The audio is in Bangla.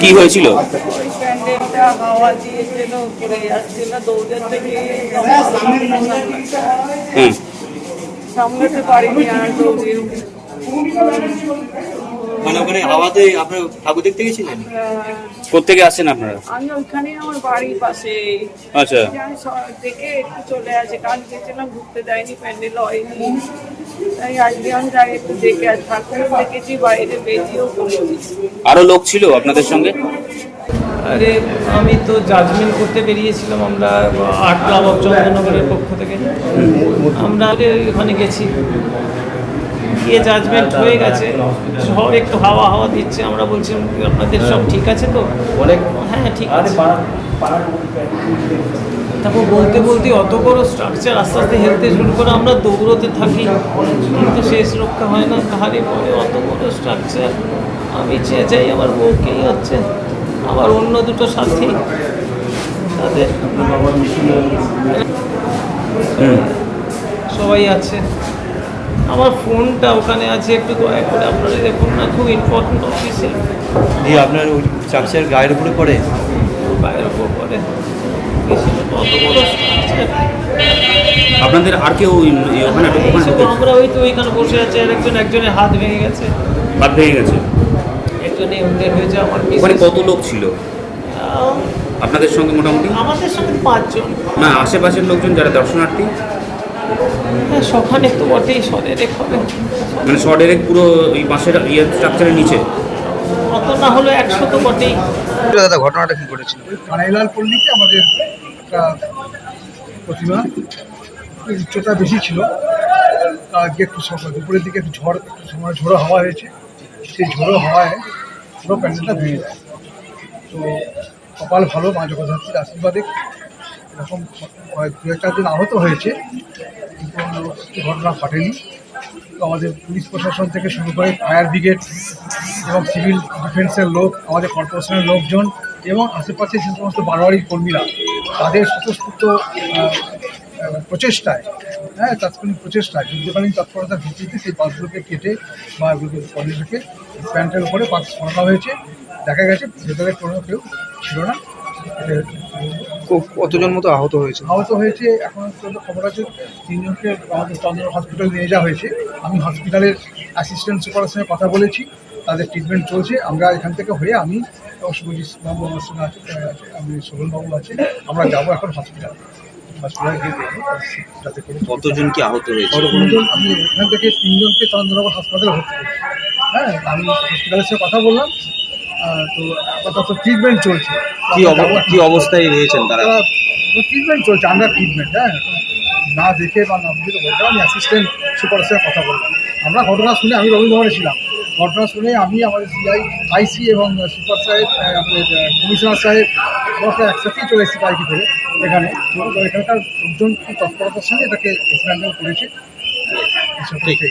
কি হয়েছিল হুম সামলাতে পারিনি আর দৌড়ে উঠে। মানে ওখানে হাওয়াতে আপনার ঠাকুর দেখতে গেছিলেন? কোথেকে আসেন আপনারা? আমি ওইখানে আমার বাড়ির পাশে। আচ্ছা। দেখে একটু চলে আসে। কাল গেছিলাম ঘুরতে দেয়নি প্যান্ডেল হয়নি তাই আজকে আমি যাই একটু দেখে আর ঠাকুর দেখেছি বাইরে বেরিয়েও করেছি আরও লোক ছিল আপনাদের সঙ্গে? আরে আমি তো জাজমেন্ট করতে বেরিয়েছিলাম আমরা আর্ট ক্লাব অফ চন্দ্রনগরের পক্ষ থেকে। আমরা ওখানে গেছি। গিয়ে জাজমেন্ট হয়ে গেছে সব একটু হাওয়া হাওয়া দিচ্ছে আমরা বলছি আপনাদের সব ঠিক আছে তো? অনেক। হ্যাঁ ঠিক আছে। তারপর বলতে বলতে অত বড় স্ট্রাকচার আস্তে আস্তে হেলতে শুরু করে আমরা দৌড়তে থাকি। কিন্তু শেষ রক্ষা হয় না কাহারে পরে অত বড় স্ট্রাকচার আমি চেয়ে যাই আমার বউকেই হচ্ছে আমার অন্য দুটো সাথী। তাদের সবাই আছে। আমার ফোনটা ওখানে আছে একটু দয়া করে আপনারা দেখুন না খুব ইম্পর্টেন্ট অফিসে দিয়ে আপনার ওই চাকসের গায়ের উপরে পড়ে? গায়ের ওপর পড়ে। আপনাদের আর কেউ এই ওখানে আমরা ওই তো ওইখানে বসে আছে আর একজন একজনের হাত ভেঙে গেছে। হাত ভেঙে গেছে? একজন হয়েছে আমার ওখানে কত লোক ছিল? আপনাদের সঙ্গে মোটামুটি? আমাদের সঙ্গে পাঁচজন। না আশেপাশের লোকজন যারা দর্শনার্থী? হ্যাঁ সখানে তো বটেই সরে রেখবে মানে শর্টের পুরো ওই বাঁশের ইয়ে স্ট্রাকচারের নিচে? অত না হলো একশো তো বটেই। দাদা ঘটনাটা কি ঘটেছিল? কানাইলাল পল্লীতে আমাদের একটা প্রতিমা উচ্চতা বেশি ছিল। আজকে একটু সকাল দুপুরের দিকে একটু ঝড় একটু সময় ঝোড়ো হাওয়া হয়েছে। সেই ঝোড়ো হাওয়ায় পুরো প্যান্ডেলটা ভেঙে যায়। তো কপাল ভালো মা জগদ্ধাত্রীর আশীর্বাদে এরকম দু এক দিন আহত হয়েছে। কোনো ঘটনা ঘটেনি। তো আমাদের পুলিশ প্রশাসন থেকে শুরু করে ফায়ার ব্রিগেড এবং সিভিল ডিফেন্সের লোক, আমাদের কর্পোরেশনের লোকজন এবং আশেপাশে যে সমস্ত বারোয়ারির কর্মীরা, তাদের স্বতঃস্ফূর্ত প্রচেষ্টায় হ্যাঁ তাৎক্ষণিক প্রচেষ্টায় যুদ্ধকালীন তৎপরতার ভিত্তিতে সেই বাসগুলোকে কেটে বা এগুলোকে কর্মীদেরকে প্যান্টের উপরে পাস সরানো হয়েছে। দেখা গেছে ভেতরে কোনো কেউ ছিল না। কতজন মতো আহত হয়েছে? আহত হয়েছে এখন পর্যন্ত খবর আছে তিনজনকে আমাদের চন্দ্র হসপিটাল নিয়ে যাওয়া হয়েছে। আমি হসপিটালের অ্যাসিস্ট্যান্ট সুপারের সঙ্গে কথা বলেছি তাদের ট্রিটমেন্ট চলছে। আমরা এখান থেকে হয়ে আমি বাবু আমার সঙ্গে আছে আমি বাবু আছে আমরা যাব এখন হসপিটাল হসপিটালে গিয়ে দেখব কতজন কি আহত হয়েছে? আমি এখান থেকে তিনজনকে চন্দ্রনগর হাসপাতালে ভর্তি করেছি। হ্যাঁ আমি হসপিটালের সঙ্গে কথা বললাম তো আপাতত ট্রিটমেন্ট চলছে। কি কি অবস্থায় রয়েছেন তারা? ট্রিটমেন্ট চলছে আমরা ট্রিটমেন্ট হ্যাঁ। না দেখে বা না বুঝে বলতে আমি অ্যাসিস্ট্যান্ট সুপারের সঙ্গে কথা বললাম আমরা ঘটনা শুনে আমি রবীন্দ্রভবনে ছিলাম। ঘটনা শুনে আমি আমাদের সিআই আইসি এবং সুপার সাহেব আমাদের কমিশনার সাহেব আমরা একসাথেই চলে এসেছি বাইকে করে এখানে। তো এখানকার লোকজন খুব তৎপরতার সঙ্গে এটাকে ডিসম্যান্ডেল করেছে। এটাই